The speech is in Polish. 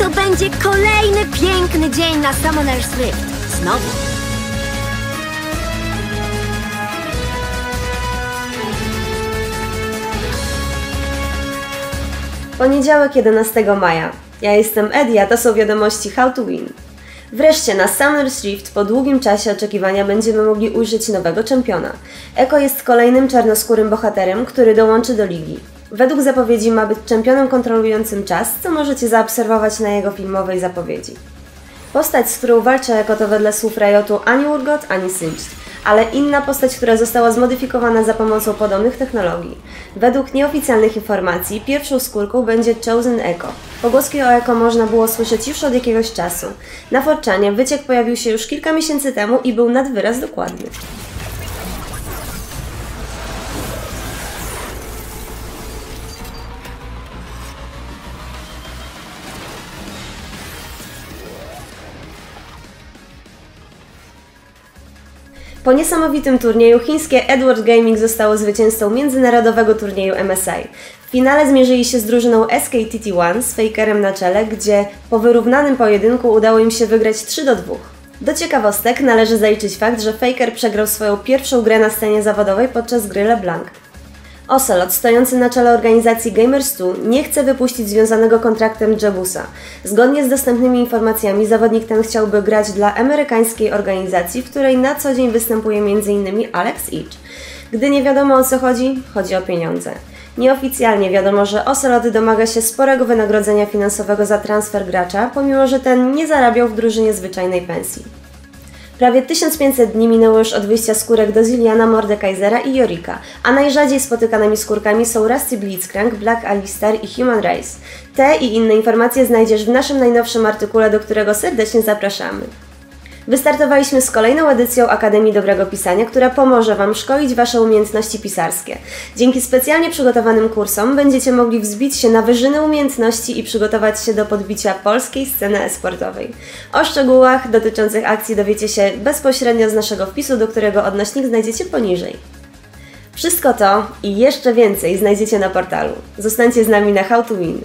to będzie kolejny piękny dzień na Summoner's Rift. Znowu. Poniedziałek 11 maja. Ja jestem Eddie, a to są wiadomości How to Win. Wreszcie na Summer's Rift po długim czasie oczekiwania będziemy mogli ujrzeć nowego czempiona. Eko jest kolejnym czarnoskórym bohaterem, który dołączy do ligi. Według zapowiedzi ma być czempionem kontrolującym czas, co możecie zaobserwować na jego filmowej zapowiedzi. Postać, z którą walczy Eko to wedle słów Riotu ani Urgot, ani Singed, ale inna postać, która została zmodyfikowana za pomocą podobnych technologii. Według nieoficjalnych informacji pierwszą skórką będzie Chosen Echo. Pogłoski o Echo można było słyszeć już od jakiegoś czasu. Na Forczanie wyciek pojawił się już kilka miesięcy temu i był nad wyraz dokładny. Po niesamowitym turnieju chińskie Edward Gaming zostało zwycięzcą międzynarodowego turnieju MSI. W finale zmierzyli się z drużyną SKTT One z Fakerem na czele, gdzie po wyrównanym pojedynku udało im się wygrać 3 do 2. Do ciekawostek należy zaliczyć fakt, że Faker przegrał swoją pierwszą grę na scenie zawodowej podczas gry LeBlanc. Ocelot, stojący na czele organizacji Gamers2, nie chce wypuścić związanego kontraktem Jabusa. Zgodnie z dostępnymi informacjami zawodnik ten chciałby grać dla amerykańskiej organizacji, w której na co dzień występuje m.in. Alex Itch. Gdy nie wiadomo o co chodzi, chodzi o pieniądze. Nieoficjalnie wiadomo, że Ocelot domaga się sporego wynagrodzenia finansowego za transfer gracza, pomimo że ten nie zarabiał w drużynie zwyczajnej pensji. Prawie 1500 dni minęło już od wyjścia skórek do Ziliana, Mordekaisera i Jorika, a najrzadziej spotykanymi skórkami są Rusty Blitzcrank, Black Alistar i Human Race. Te i inne informacje znajdziesz w naszym najnowszym artykule, do którego serdecznie zapraszamy. Wystartowaliśmy z kolejną edycją Akademii Dobrego Pisania, która pomoże Wam szkolić Wasze umiejętności pisarskie. Dzięki specjalnie przygotowanym kursom będziecie mogli wzbić się na wyżyny umiejętności i przygotować się do podbicia polskiej sceny esportowej. O szczegółach dotyczących akcji dowiecie się bezpośrednio z naszego wpisu, do którego odnośnik znajdziecie poniżej. Wszystko to i jeszcze więcej znajdziecie na portalu. Zostańcie z nami na How to Win.